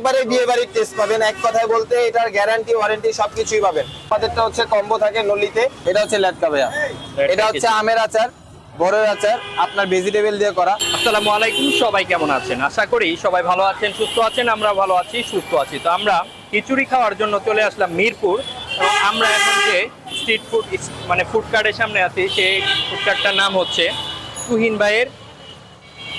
একবারে বিয়ে বাড়ির টেস্ট পাবেন। এক কথায় বলতে এটার গ্যারান্টি ওয়ারেন্টি সবকিছুই পাবেন। আমাদেরটা হচ্ছে কম্বো থাকে নল্লিতে এটা হচ্ছে লেটকা ভাইয়া। এটা হচ্ছে আমের আচার বড়ের আচার আপনার ভেজিটেবল দিয়ে করা। আসসালামু আলাইকুম সবাই কেমন আছেন? আশা করি সবাই ভালো আছেন সুস্থ আছেন আমরা ভালো আছি সুস্থ আছি। তো আমরা খিচুড়ি খাওয়ার জন্য চলে আসলাম মিরপুর। আমরা এখন যে স্ট্রিট ফুড মানে ফুড কার্টের সামনে আছি সেই ফুড কার্টটার নাম হচ্ছে তুহিন ভাইয়ের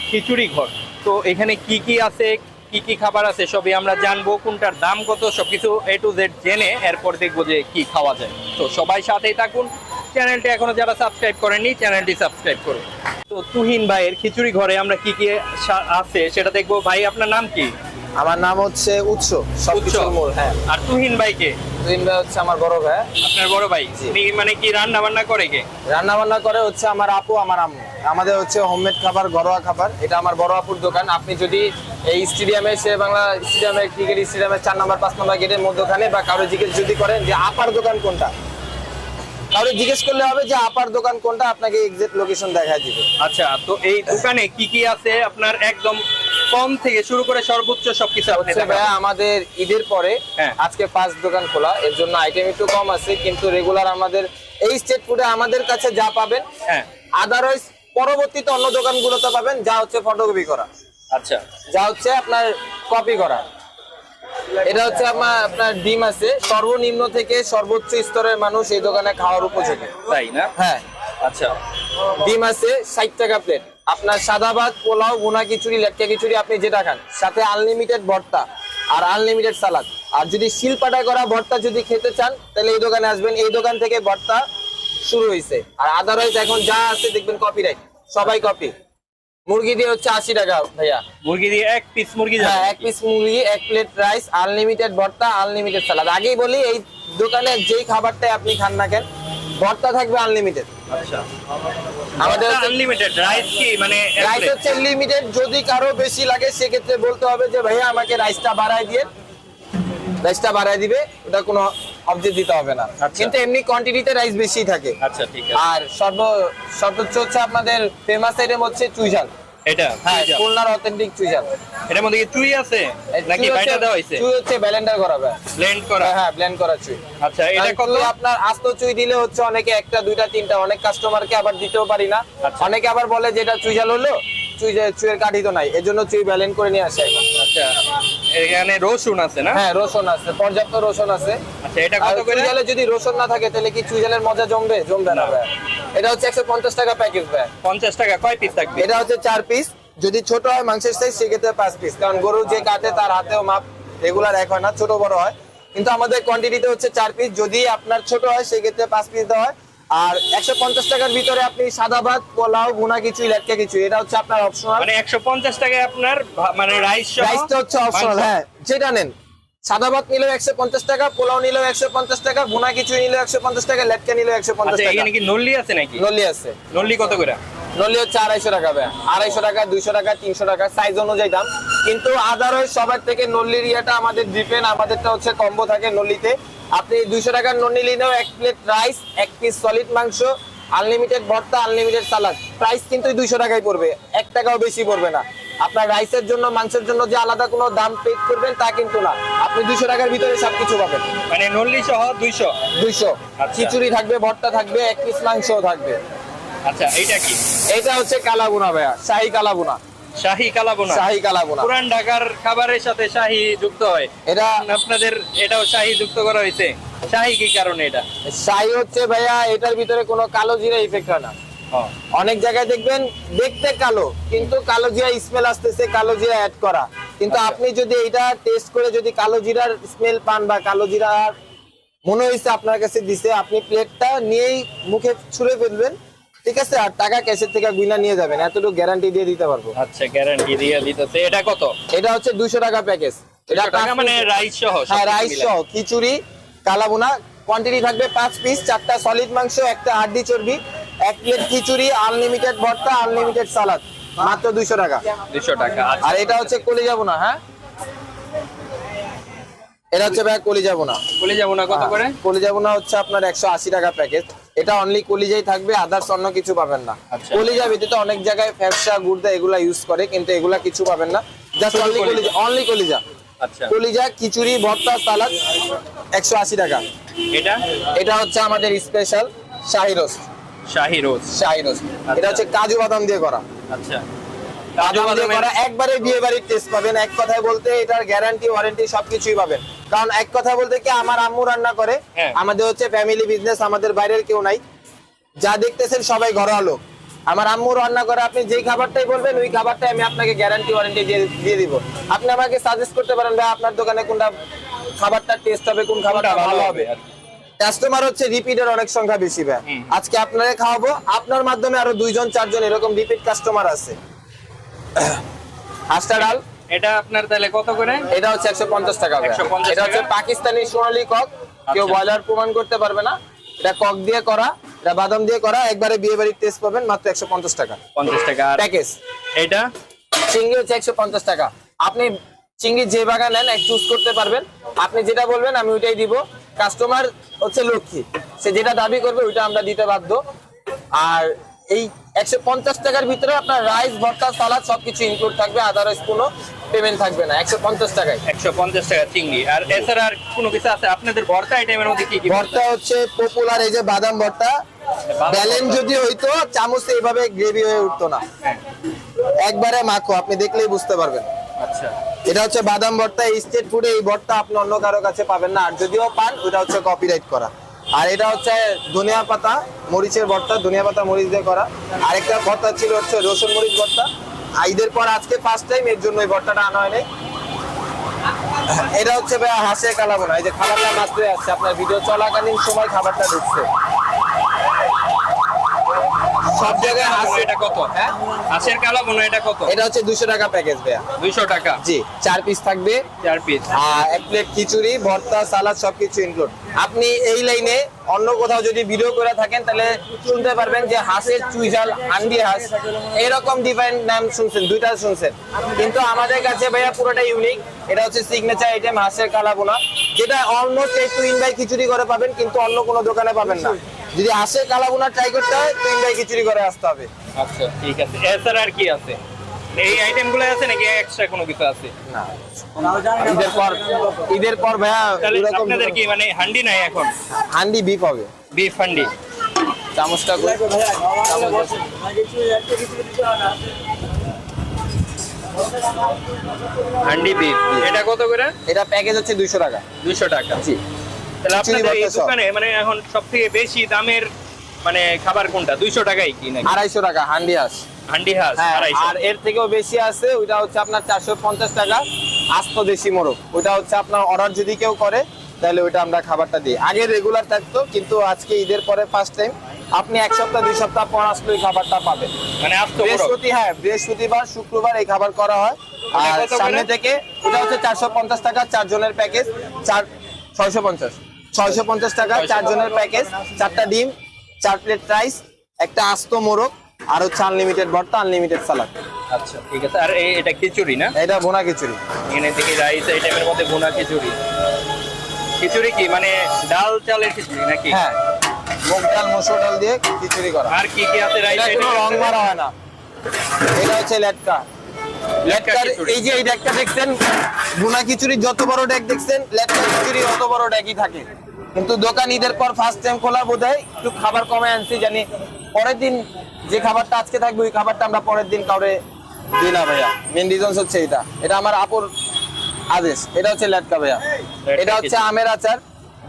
খিচুড়ি ঘর। তো এখানে কি কি আছে কি কি খাবার আছে সবই আমরা জানব কোনটার দাম কত সবকিছু এ টু জেড জেনে এরপর দেখব যে কি খাওয়া যায়। তো সবাই সাথেই থাকুন। চ্যানেলটি এখনও যারা সাবস্ক্রাইব করেনি চ্যানেলটি সাবস্ক্রাইব করুন। তো তুহিন ভাইয়ের খিচুড়ি ঘরে আমরা কি কি আছে সেটা দেখব। ভাই আপনার নাম কি? আমার নাম হচ্ছে উৎস সবকিছুর মূল। হ্যাঁ। আর তুহিন ভাইকে? ভাই হচ্ছে আমার বড় ভাই। আপনার বড় ভাই। মানে কি রান্না বান্না করে কে? রান্না বান্না করে হচ্ছে আমার আপু আমার আম্মু। আমাদের হচ্ছে হোমমেড খাবার ঘরোয়া খাবার। এটা আমার বড় আপুর দোকান। আপনি যদি এই স্টেডিয়ামে সে বাংলা স্টেডিয়ামে ক্রিকেট স্টেডিয়ামে চার নম্বর পাঁচ নম্বর গেটের মধ্যখানে বা কারও জিজ্ঞেস যদি করেন যে আপার দোকান কোনটা কারও জিজ্ঞেস করলে হবে যে আপার দোকান কোনটা আপনাকে এক্সাক্ট লোকেশন দেখায় দিবে। আচ্ছা তো এই দোকানে কি কি আছে আপনার একদম কম থেকে শুরু করে সর্বোচ্চ সবকিছু। ভাইয়া আমাদের ঈদের পরে হ্যাঁ। আজকে পাঁচ দোকান খোলা এর জন্য আইটেম একটু কম আছে কিন্তু রেগুলার আমাদের এই স্টেট ফুডে আমাদের কাছে যা পাবেন হ্যাঁ। আদারওয়াইজ পরবর্তীতে অন্য দোকানগুলোতে পাবেন যা হচ্ছে ফটোকপি করা। আচ্ছা। যা হচ্ছে আপনার কপি করা। এটা হচ্ছে আমার আপনার ডিম আছে সর্বনিম্ন থেকে সর্বোচ্চ স্তরের মানুষ এই দোকানে খাওয়ার উপযোগী। তাই না? হ্যাঁ। আচ্ছা। ডিম আছে ষাট টাকা প্লেট আপনার সাদা ভাত পোলাও ভুনা খিচুড়ি লেটকা খিচুড়ি আপনি যেটা খান। সাথে আনলিমিটেড ভর্তা আর আনলিমিটেড সালাদ আর যদি শিলপাটা করা ভর্তা যদি খেতে চান তাহলে এই দোকানে আসবেন। এই দোকান থেকে ভর্তা শুরু হয়েছে আর আদারওয়াইজ এখন যা আছে দেখবেন কপিরাইট সবাই কপি মুরগি দিয়ে হচ্ছে আশি টাকা ভাইয়া। মুরগি দিয়ে এক পিস মুরগি হ্যাঁ এক পিস মুরগি এক প্লেট রাইস আনলিমিটেড ভর্তা আনলিমিটেড সালাদ আগেই বলি এই দোকানে যেই খাবারটাই আপনি খান না কেন ভর্তা থাকবে আনলিমিটেড আচ্ছা। আমাদের আনলিমিটেড রাইস কি? মানে রাইস হচ্ছে লিমিটেড যদি কারও বেশি লাগে সেক্ষেত্রে বলতে হবে যে ভাইয়া আমাকে রাইসটা বাড়ায় দিয়ে রাইসটা বাড়ায় দিবে ওটা কোনো অবজেক্ট দিতে হবে না। আচ্ছা। কিন্তু এমনি কোয়ান্টিটিতে রাইস বেশি থাকে। আচ্ছা ঠিক আছে। আর সর্ব সর্বোচ্চ হচ্ছে আপনাদের ফেমাস আইটেম হচ্ছে চুইঝাল। এটা হ্যাঁ খুলনার অথেন্টিক চুইঝাল এটার মধ্যে কি চুই আছে? নাকি বাইটা দেওয়া হয়েছে? চুই হচ্ছে ব্লেন্ডার করা ব্লেন্ড করা? হ্যাঁ ব্লেন্ড করা চুই। আচ্ছা এটা কত? আপনার আস্ত চুই দিলে হচ্ছে অনেকে একটা দুইটা তিনটা অনেক কাস্টমারকে আবার দিতেও পারি না। আচ্ছা। অনেকে আবার বলে যে এটা চুইঝাল হলো চুই চুইয়ের কাঠি তো নাই এর জন্য চুই ব্যালেন্স করে নিয়ে আসে। আচ্ছা এখানে রসুন আছে না? হ্যাঁ রসুন আছে পর্যাপ্ত রসুন আছে। আচ্ছা এটা কত করে? যদি রসুন না থাকে তাহলে কি চুইঝালের মজা জমবে? জমবে না। ভাই। এটা হচ্ছে একশো পঞ্চাশ টাকা প্যাকেজ ভাই। পঞ্চাশ টাকা কয় পিস থাকবে? এটা হচ্ছে চার পিস যদি ছোট হয় মাংসের সাইজ সেক্ষেত্রে পাঁচ পিস কারণ গরু যে কাটে তার হাতেও মাপ রেগুলার এক হয় না ছোট বড় হয়। কিন্তু আমাদের কোয়ান্টিটিতে হচ্ছে চার পিস যদি আপনার ছোট হয় সেক্ষেত্রে পাঁচ পিস দেওয়া হয়। আর একশো পঞ্চাশ টাকার ভিতরে আপনি সাদা ভাত পোলাও ভুনা কিছু লেটকা কিছু এটা হচ্ছে আপনার অপশনাল মানে একশো পঞ্চাশ টাকায় আপনার মানে রাইস সহ রাইসটা হচ্ছে অপশনাল হ্যাঁ। যেটা নেন। সাদা ভাত নিলেও একশো পঞ্চাশ টাকা পোলাও নিলেও একশো পঞ্চাশ টাকা ভুনা কিছু নিলেও একশো পঞ্চাশ টাকা লেটকা নিলেও একশো পঞ্চাশ আচ্ছা টাকা। এখানে কি নল্লি আছে নাকি? নলি আছে। নল্লি কত করে? নলি হচ্ছে আড়াইশো টাকা ভাই আড়াইশো টাকা দুইশো টাকা তিনশো টাকা সাইজ অনুযায়ী দাম। কিন্তু আদারওয়াইজ সবার থেকে নল্লির ইয়েটা আমাদের ডিপেন্ড আমাদেরটা হচ্ছে কম্বো থাকে নল্লিতে। আপনি দুইশো টাকার নল্লি নিলেও এক প্লেট রাইস এক পিস সলিড মাংস আনলিমিটেড ভর্তা আনলিমিটেড সালাদ প্রাইস কিন্তু দুইশো টাকাই পড়বে এক টাকাও বেশি পড়বে না। আপনার রাইসের জন্য মাংসের জন্য যে আলাদা কোনো দাম পে করবেন তা কিন্তু না। আপনি দুইশো টাকার ভিতরে সবকিছু পাবেন। মানে নল্লি সহ দুইশো? দুইশো। আচ্ছা। খিচুড়ি থাকবে ভর্তা থাকবে এক পিস মাংসও থাকবে। আচ্ছা এইটা কি? এটা হচ্ছে কালাবুনা ভাইয়া শাহি কালাবুনা। শাহি কালাবোনা? শাহি কালাবুনা। পুরান ঢাকার খাবারের সাথে শাহি যুক্ত হয়। এটা আপনাদের এটাও শাহি যুক্ত করা হয়েছে। শাহি কি কারণে এটা? শাহি হচ্ছে ভাইয়া এটার ভিতরে কোনো কালো জিরা ইফেক্ট হয় না। অনেক জায়গায় দেখবেন দেখতে কালো কিন্তু কালো জিরা স্মেল আসতেছে কালো জিরা অ্যাড করা। কিন্তু আচ্ছা। আপনি যদি এটা টেস্ট করে যদি কালো জিরার স্মেল পান বা কালো জিরার মনে হয়েছে আপনার কাছে দিছে আপনি প্লেটটা নিয়েই মুখে ছুঁড়ে ফেলবেন ঠিক আছে? আর টাকা ক্যাশের থেকে গুইনা নিয়ে যাবেন এতটুকু গ্যারান্টি দিয়ে দিতে পারব। আচ্ছা গ্যারান্টি দিয়ে দিতেছে। এটা কত? এটা হচ্ছে দুইশো টাকা প্যাকেজ এটা টাকা মানে রাইস সহ হ্যাঁ রাইস সহ খিচুড়ি কালাবুনা কোয়ান্টিটি থাকবে পাঁচ পিস চারটা সলিড মাংস একটা হাড্ডি চর্বি এক প্লেট খিচুড়ি আনলিমিটেড ভর্তা আনলিমিটেড সালাদ মাত্র দুইশো টাকা। দুশো টাকা আচ্ছা। আর এটা হচ্ছে কলি যাব না হ্যাঁ? এটা হচ্ছে ভাই কলি যাব না বলে যাব না কত করে? কলি যাব না হচ্ছে আপনার একশো আশি টাকা প্যাকেজ এটা অনলি কলিজাই থাকবে আদার্স অন্য কিছু পাবেন না। আচ্ছা। কলিজা ব্যতীত অনেক জায়গায় ফ্যাপসা গুর্দা এগুলা ইউজ করে কিন্তু এগুলা কিছু পাবেন না। জাস্ট অনলি কলিজা। কলিজা অনলি কলিজা। আচ্ছা। কলিজা খিচুড়ি ভর্তা সালাদ একশো আশি টাকা। এটা? এটা হচ্ছে আমাদের স্পেশাল শাহি রোস্ট শাহি রোজ। শাহি রোস্ট এটা হচ্ছে কাজু বাদাম দিয়ে করা। আচ্ছা। কাজু কাজু বাদাম করা একবারে বিয়ে বাড়ির টেস্ট পাবেন। এক কথায় বলতে এটার গ্যারান্টি ওয়ারেন্টি সবকিছুই পাবেন। কারণ এক কথা বলতে কি আমার আম্মু রান্না করে। আমাদের হচ্ছে ফ্যামিলি বিজনেস আমাদের বাইরের কেউ নাই। যা দেখতেছেন সবাই ঘরোয়া লোক। আমার আম্মু রান্না করে আপনি যেই খাবারটাই বলবেন ওই খাবারটাই আমি আপনাকে গ্যারান্টি ওয়ারেন্টি দিয়ে দিয়ে দিব। আপনি আমাকে সাজেস্ট করতে পারেন ভাই আপনার দোকানে কোনটা খাবারটা টেস্ট হবে কোন খাবারটা ভালো হবে। কাস্টমার হচ্ছে রিপিটের অনেক সংখ্যা বেশি ভাই। আজকে আপনাকে খাওয়াবো আপনার মাধ্যমে আরও দুইজন চারজন এরকম রিপিট কাস্টমার আছে। হাঁসটা ডাল। এটা আপনার তাহলে কত করে? এটা হচ্ছে একশো পঞ্চাশ টাকা ভাইয়া। 150 এটা হচ্ছে পাকিস্তানি সোনালী কক। কেউ আচ্ছা। ব্রয়লার প্রমাণ করতে পারবে না। এটা কক দিয়ে করা এটা বাদাম দিয়ে করা একবারে বিয়ে বাড়ির টেস্ট পাবেন মাত্র একশো পঞ্চাশ টাকা। পঞ্চাশ টাকা। প্যাকেজ এটা? চিংড়ি হচ্ছে একশো পঞ্চাশ টাকা। আপনি চিংড়ি যে বাগান নেন চুজ করতে পারবেন। আপনি যেটা বলবেন আমি ওইটাই দিব। কাস্টমার হচ্ছে লক্ষ্মী। সে যেটা দাবি করবে ওইটা আমরা দিতে বাধ্য। আর এই একশো পঞ্চাশ টাকার ভিতরে আপনার রাইস ভর্তা সালাদ সবকিছু ইনক্লুড থাকবে আদারওয়াইজ কোনো পেমেন্ট থাকবে না একশো পঞ্চাশ টাকায়। একশো পঞ্চাশ টাকা চিংড়ি। আর এছাড়া আর কোনো কিছু আছে? আপনাদের ভর্তা আইটেমের মধ্যে কি কি ভর্তা হচ্ছে পপুলার এই যে বাদাম ভর্তা। বাদাম ব্যালেন্স যদি হইতো চামচে এইভাবে গ্রেভি হয়ে উঠতো না। হ্যাঁ, একবারে মাখো আপনি দেখলেই বুঝতে পারবেন। আচ্ছা। এটা হচ্ছে বাদাম ভর্তা স্টেট ফুডে এই ভর্তা আপনি অন্য কারও কাছে পাবেন না। আর যদিও পান, ওটা হচ্ছে কপিরাইট করা। আর এটা হচ্ছে ধনিয়া পাতা, মরিচের ভর্তা, ধনিয়া পাতা, মরিচ দিয়ে করা। আরেকটা ভর্তা ছিল হচ্ছে রসুন মরিচ ভর্তা। ঈদের পর আজকে ফার্স্ট টাইম এর জন্য এই ভর্তাটা আনা হয়নি। এটা হচ্ছে হাসে কালাবোনা। এই যে খাবারটা মাত্র আসছে আপনার ভিডিও চলাকালীন সময় খাবারটা ঢুকছে। সব জায়গায় হাসে এটা কত? হ্যাঁ? হাঁসের কালা বোনা এটা কত? এটা হচ্ছে দুশো টাকা প্যাকেজ ভাইয়া। দুইশো টাকা? জি চার পিস থাকবে। চার পিস আর এক প্লেট খিচুড়ি ভর্তা সালাদ সবকিছু ইনক্লুড আপনি এই লাইনে অন্য কোথাও যদি ভিডিও করে থাকেন তাহলে শুনতে পারবেন যে হাঁসের চুইঝাল হান্ডি হাঁস এরকম ডিফারেন্ট নাম শুনছেন দুইটা শুনছেন। কিন্তু আমাদের কাছে ভাইয়া পুরোটা ইউনিক এটা হচ্ছে সিগনেচার আইটেম হাঁসের কালাবোনা যেটা অলমোস্ট এই টুইন বাই খিচুড়ি করে পাবেন কিন্তু অন্য কোনো দোকানে পাবেন না। যদি হাঁসের কালাবোনা ট্রাই করতে হয় টুইন বাই খিচুড়ি করে আসতে হবে। আচ্ছা ঠিক আছে। এছাড়া আর কি আছে? এই আইটেমগুলো আছে নাকি? এক্সট্রা কোনো কিছু আছে? না। ঈদের পর ঈদের পর ভাইয়া আপনাদের কি মানে হান্ডি নাই এখন? হান্ডি বিফ হবে। বিফ হান্ডি। চামচটা করে চামচ আছে। হান্ডি বিফ এটা কত করে? এটা প্যাকেজ হচ্ছে দুইশো টাকা। দুইশো টাকা। জি। তাহলে আপনাদের এই সব। দোকানে মানে এখন বেশি দামের মানে খাবার কোনটা? দুইশো টাকাই কি নাকি? আড়াইশো টাকা হান্ডি হাঁস। হান্ডি হাঁস হ্যাঁ আর এর থেকেও বেশি আছে ওইটা হচ্ছে আপনার চারশো পঞ্চাশ টাকা আস্ত দেশি মোরগ। ওইটা হচ্ছে আপনার অর্ডার যদি কেউ করে তাহলে ওইটা আমরা খাবারটা দিই। আগে রেগুলার থাকতো কিন্তু আজকে ঈদের পরে ফার্স্ট টাইম আপনি এক সপ্তাহ দুই সপ্তাহ পর আসলে ওই খাবারটা পাবেন। মানে বৃহস্পতি হ্যাঁ বৃহস্পতিবার শুক্রবার এই খাবার করা হয়। আর সামনে থেকে ওটা হচ্ছে চারশো পঞ্চাশ টাকা চারজনের প্যাকেজ চার ছয়শো পঞ্চাশ। ছয়শো পঞ্চাশ টাকা চারজনের প্যাকেজ চারটা ডিম চার প্লেট রাইস একটা আস্ত মোরগ আর হচ্ছে আনলিমিটেড ভর্তা আনলিমিটেড সালাদ আচ্ছা ঠিক আছে। আর এটা খিচুড়ি না? এটা খিচুড়ি। এখানে থেকে রাইস আইটেমের মধ্যে বোনা খিচুড়ি। খিচুড়ি কি? মানে ডাল চালের খিচুড়ি নাকি? হ্যাঁ। মুগ ডাল মসুর ডাল দিয়ে খিচুড়ি করা। আর কি কি আছে রাইস এটা কোনো রং মারা হয় না। এটা হচ্ছে লেটকা। লেটকার এই যে এই ডেকটা দেখছেন বুনা খিচুড়ি যত বড় ডেক দেখছেন লেটকা খিচুড়ি অত বড় ডেকই থাকে। কিন্তু দোকান ঈদের পর ফার্স্ট টাইম খোলা বোধ একটু খাবার কমে আনছি জানি পরের দিন যে খাবারটা আজকে থাকবে ওই খাবারটা আমরা পরের দিন কাউরে দিই না ভাইয়া। মেন রিজন হচ্ছে এটা এটা আমার আপুর আদেশ। এটা হচ্ছে লেটকা ভাইয়া। এটা হচ্ছে আমের আচার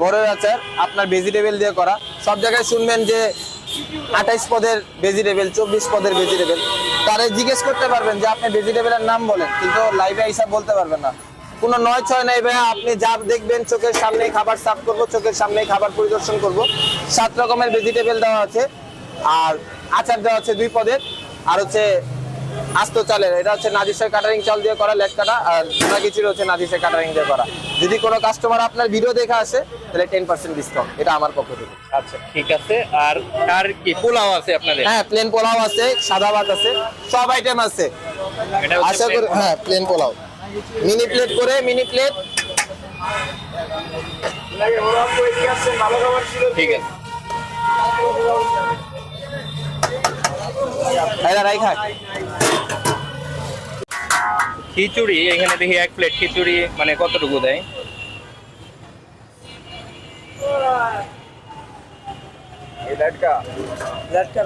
বড়ের আচার আপনার ভেজিটেবল দিয়ে করা। সব জায়গায় শুনবেন যে আঠাইশ পদের ভেজিটেবল চব্বিশ পদের ভেজিটেবল তারে জিজ্ঞেস করতে পারবেন যে আপনি ভেজিটেবলের নাম বলেন কিন্তু লাইভে হিসাব বলতে পারবেন না। কোনো নয় ছয় নাই ভাইয়া আপনি যা দেখবেন চোখের সামনে খাবার সার্ভ করব চোখের সামনে খাবার পরিদর্শন করব। সাত রকমের ভেজিটেবল দেওয়া আছে। আর আচার দেওয়া আছে দুই পদের। আর হচ্ছে আস্ত চালের এটা হচ্ছে নাজিসের কাটারিং চাল দিয়ে করা লেট কাটা আর সোনা খিচুড়ি হচ্ছে নাজিসের কাটারিং দিয়ে করা। যদি কোনো কাস্টমার আপনার ভিডিও দেখে আসে তাহলে টেন পার্সেন্ট ডিসকাউন্ট এটা আমার পক্ষ থেকে। আচ্ছা ঠিক আছে। আর আর কি পোলাও আছে আপনাদের? হ্যাঁ প্লেন পোলাও আছে সাদা ভাত আছে সব আইটেম আছে। আশা করি হ্যাঁ প্লেন পোলাও। মিনি প্লেট করে, মিনি প্লেট। আছে। খিচুড়ি, এখানে দেখি এক প্লেট খিচুড়ি মানে কতটুকু দেয়? লটকা। লটকা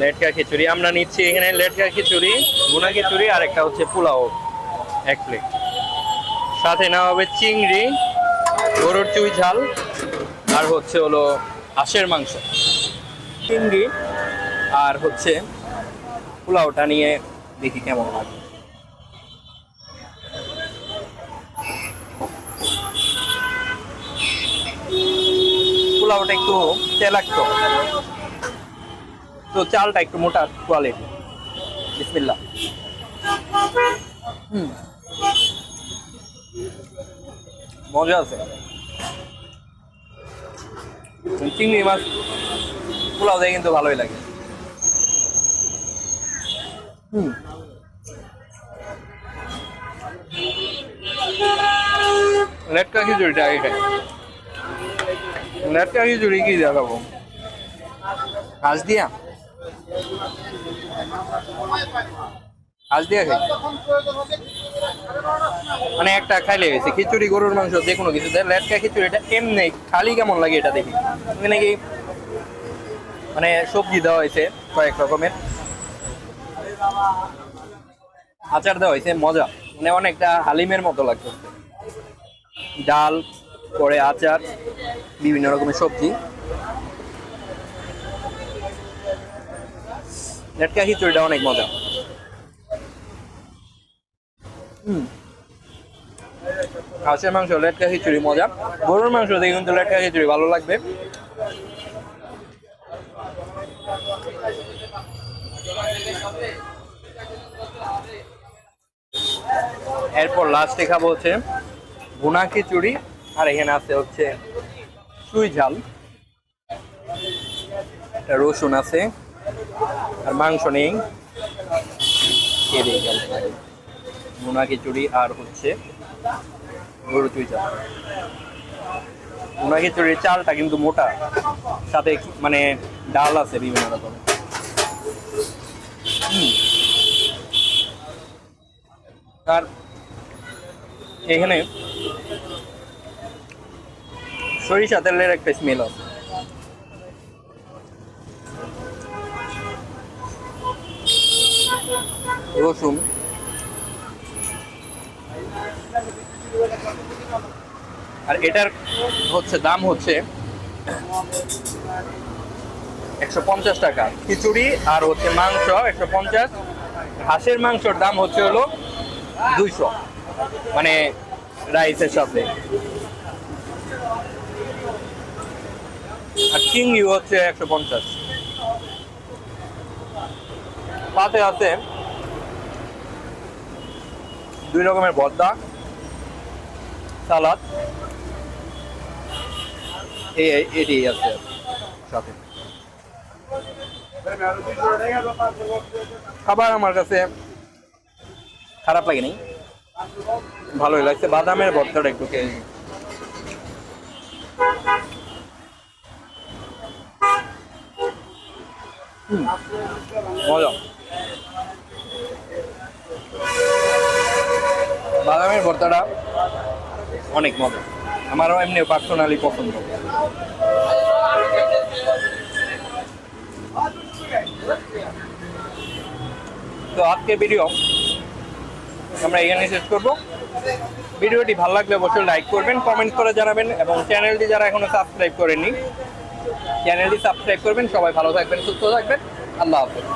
লেটকা খিচুড়ি, আমরা নিচ্ছি এখানে লেটকা খিচুড়ি গুনা খিচুড়ি, আর একটা হচ্ছে পোলাও, এক প্লেট সাথে নেওয়া হবে চিংড়ি, গরুর চুই ঝাল, আর হচ্ছে হলো হাঁসের মাংস। চিংড়ি আর হচ্ছে পোলাওটা নিয়ে দেখি কেমন লাগে পোলাওটা একটু তেলাক্ত। তো চালটা একটু মোটা কোয়ালিটি বিসমিল্লাহ। হুম। মজা আছে। চিংড়ি মাছ পোলাও দিয়ে কিন্তু ভালোই লাগে। হুম। লেটকা খিচুড়িটা আগে খাই। লেটকা খিচুড়ি কি দেখাবো হাঁস দিয়া? হাঁস দিয়া খাই? মানে একটা খাইলে গেছে খিচুড়ি, গরুর মাংস, যে কোনো কিছু। দেয় লেটকা খিচুড়িটা এমনি খালি কেমন লাগে এটা দেখি? এখানে কি মানে সবজি দেওয়া হয়েছে, কয়েক রকমের। আচার দেওয়া হয়েছে, মজা। মানে অনেকটা হালিমের মতো লাগছে। ডাল, পরে আচার, বিভিন্ন রকমের সবজি। লেটকা খিচুড়িটা অনেক মজা হুম হাঁসের মাংস লেটকা খিচুড়ি মজা গরুর মাংস দিয়ে কিন্তু লেটকা খিচুড়ি ভালো লাগবে। এরপর লাস্টে খাব হচ্ছে ভুনা খিচুড়ি আর এখানে আছে হচ্ছে চুই ঝাল। রসুন আছে। আর মাংস নেই। গেল খিচুড়ি আর হচ্ছে গরু চুই চাল। মোনা খিচুড়ির চালটা কিন্তু মোটা। সাথে মানে ডাল আছে বিভিন্ন রকমের। হুম। আর এখানে সরিষা তেলের একটা স্মেল আছে। রসুন। আর এটার হচ্ছে দাম হচ্ছে একশো পঞ্চাশ টাকা। খিচুড়ি আর হচ্ছে মাংস একশো পঞ্চাশ। হাঁসের মাংসর দাম হচ্ছে হলো দুইশো। মানে রাইসের সাথে। আর চিংড়ি হচ্ছে একশো পঞ্চাশ। পাতে আছে দুই রকমের ভর্তা সালাদ। এটি আছে। সাথে। খাবার আমার কাছে খারাপ লাগে লাগেনি ভালোই লাগছে। বাদামের ভর্তাটা একটু খেয়ে। মজা। বাদামের ভর্তাটা অনেক মজা। আমারও এমনি পার্সোনালি পছন্দ। তো আজকে ভিডিও আমরা এখানে শেষ করব। ভিডিওটি ভালো লাগলে অবশ্যই লাইক করবেন কমেন্ট করে জানাবেন এবং চ্যানেলটি যারা এখনও সাবস্ক্রাইব করেননি চ্যানেলটি সাবস্ক্রাইব করবেন। সবাই ভালো থাকবেন, সুস্থ থাকবেন। আল্লাহ হাফেজ।